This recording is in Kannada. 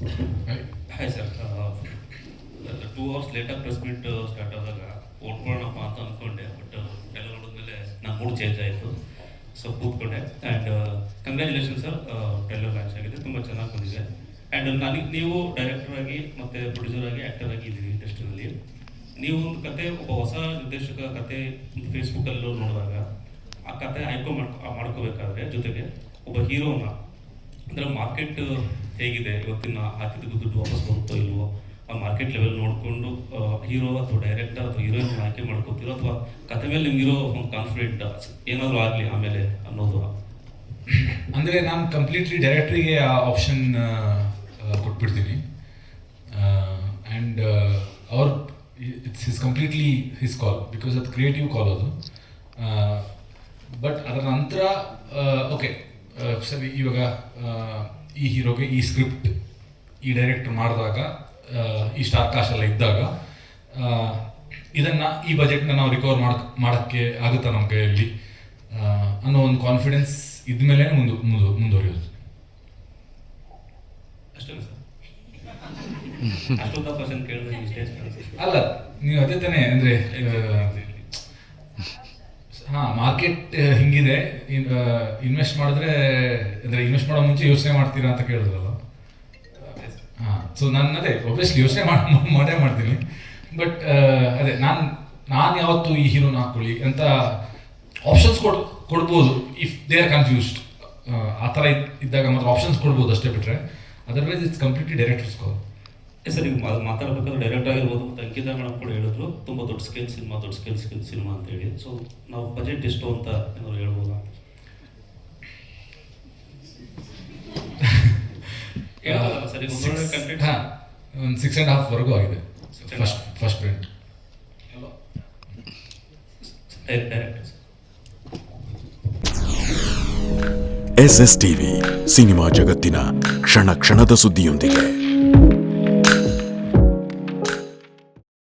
ಹಾಯ್ ಸರ್ ಟೂ ಅವರ್ಸ್ ಲೇಟಾಗಿ ಪ್ರೆಸ್ ಮೀಟ್ ಸ್ಟಾರ್ಟ್ ಆದಾಗ ಓಡ್ಕೊಳ್ಳೋಣಪ್ಪ ಅಂತ ಅಂದ್ಕೊಂಡೆ ಬಟ್ ಎಲ್ಲ ನೋಡಿದ್ಮೇಲೆ ನಮ್ಮ ಮೂಡ್ ಚೇಂಜ್ ಆಯಿತು. So ಕೂತ್ಕೊಂಡೆ. And congratulation sir trailer launch ಆಗಿದೆ. ತುಂಬ ಚೆನ್ನಾಗಿ ಬಂದಿದೆ. ಆ್ಯಂಡ್ ನನಗೆ ನೀವು ಡೈರೆಕ್ಟರ್ ಆಗಿ ಮತ್ತು ಪ್ರೊಡ್ಯೂಸರ್ ಆಗಿ ಆ್ಯಕ್ಟರ್ ಆಗಿ ಇದ್ದೀರಿ ಇಂಡಸ್ಟ್ರಿನಲ್ಲಿ ನೀವು ಒಂದು ಕತೆ, ಒಬ್ಬ ಹೊಸ ನಿರ್ದೇಶಕ ಕತೆ ಫೇಸ್ಬುಕ್ಕಲ್ಲೂ ನೋಡಿದಾಗ ಆ ಕತೆ ಆಯ್ಕೆ ಮಾಡ್ಕೊ, ಮಾಡ್ಕೋಬೇಕಾದ್ರೆ ಜೊತೆಗೆ ಒಬ್ಬ ಹೀರೋನ ಅಂದರೆ ಮಾರ್ಕೆಟ್ ಹೇಗಿದೆ? ಇವತ್ತಿನ ಹಾಕಿದ ದುಡ್ಡು ವಾಪಸ್ ಬರುತ್ತೋ ಇಲ್ವೋ? ಆ ಮಾರ್ಕೆಟ್ ಲೆವೆಲ್ ನೋಡಿಕೊಂಡು ಹೀರೋ ಅಥವಾ ಡೈರೆಕ್ಟರ್ ಅಥವಾ ಹೀರೋಯಿನ್ ಆಯ್ಕೆ ಮಾಡ್ಕೋತೀರೋ ಅಥವಾ ಕತೆ ಮೇಲೆ ನಿಮ್ಗಿರೋ ಒಂದು ಕಾನ್ಫಿಡೆಂಟ್ ಏನಾದರೂ ಆಗಲಿ ಆಮೇಲೆ ಅನ್ನೋದು? ಅಂದರೆ ನಾನು ಕಂಪ್ಲೀಟ್ಲಿ ಡೈರೆಕ್ಟ್ರಿಗೆ ಆ ಆಪ್ಷನ್ ಕೊಟ್ಬಿಡ್ತೀನಿ. ಆ್ಯಂಡ್ ಅವ್ರ it's is completely his call because ಅದು ಕ್ರಿಯೇಟಿವ್ ಕಾಲ್ ಅದು. ಬಟ್ ಅದರ ನಂತರ ಓಕೆ ಸರಿ ಇವಾಗ ಈ ಹೀರೋಗೆ ಈ ಸ್ಕ್ರಿಪ್ಟ್ ಈ ಡೈರೆಕ್ಟರ್ ಮಾಡಿದಾಗ ಈ ಸ್ಟಾರ್ ಕಾಸ್ಟ್ ಎಲ್ಲ ಇದ್ದಾಗ ಇದನ್ನು ಈ ಬಜೆಟ್ನ ನಾವು ರಿಕವರ್ ಮಾಡ್ ಮಾಡೋಕ್ಕೆ ಆಗುತ್ತಾ ನಮ್ಮ ಕೈಯಲ್ಲಿ ಅನ್ನೋ ಒಂದು ಕಾನ್ಫಿಡೆನ್ಸ್ ಇದ್ಮೇಲೆ ಮುಂದು ಮುಂದು ಮುಂದುವರಿಯೋದು ಅಷ್ಟೊಂದು ಅಲ್ಲ ನೀವು ಅದೇ ತಾನೇ ಅಂದರೆ ಹಾಂ ಮಾರ್ಕೆಟ್ ಹಿಂಗಿದೆ. ಇನ್ವೆಸ್ಟ್ ಮಾಡಿದ್ರೆ, ಅಂದರೆ ಇನ್ವೆಸ್ಟ್ ಮಾಡೋ ಮುಂಚೆ ಯೋಚನೆ ಮಾಡ್ತೀರಾ ಅಂತ ಕೇಳಿದ್ರಲ್ಲ. ಹಾಂ ಸೊ ನಾನು ಅದೇ ಒಬ್ವಿಯಸ್ಲಿ ಯೋಚನೆ ಮಾಡಿ ಮಾಡೇ ಮಾಡ್ತೀನಿ. ಬಟ್ ಅದೇ, ನಾನು ನಾನು ಯಾವತ್ತು ಈ ಹೀರೋನ ಹಾಕ್ಕೊಳ್ಳಿ ಅಂತ ಆಪ್ಷನ್ಸ್ ಕೊಡ್, ಕೊಡ್ಬೋದು ಇಫ್ ದೇ ಆರ್ ಕನ್ಫ್ಯೂಸ್ಡ್ ಆ ಥರ ಇದ್- ಇದ್ದಾಗ ಮಾತ್ರ ಆಪ್ಷನ್ಸ್ ಕೊಡ್ಬೋದು ಅಷ್ಟೇ ಬಿಟ್ಟರೆ otherwise it's completely director's call sir ಈಗ ಮಾತಾಡಬೇಕಾದ್ರೆ ಮಾತಾಡ್ಬೇಕಾದ್ರೆ ಡೈರೆಕ್ಟ್ ಆಗಿರ್ಬೋದು ಮತ್ತು ಅಂಕಿತ ಮೇಡಮ್ ಕೂಡ ಹೇಳಿದ್ರು. ತುಂಬ ದೊಡ್ಡ ಸ್ಕೇಲ್ ಸಿನಿಮಾ ದೊಡ್ಡ ಸ್ಕೇಲ್ ಸ್ಕೇಲ್ ಸಿನಿಮಾ ಅಂತ ಹೇಳಿ ಸೊ ನಾವು ಬಜೆಟ್ ಎಷ್ಟು ಅಂತ ಏನಾದ್ರು ಹೇಳ್ಬೋದಾ? ಸರಿ ಒಂದು ಸಿಕ್ಸ್ ಆ್ಯಂಡ್ ಹಾಫ್ವರೆಗೂ ಆಗಿದೆ. First first print S S TV cinema ಜಗತ್ತಿನ ಕ್ಷಣ ಕ್ಷಣದ ಸುದ್ದಿಯೊಂದಿಗೆ.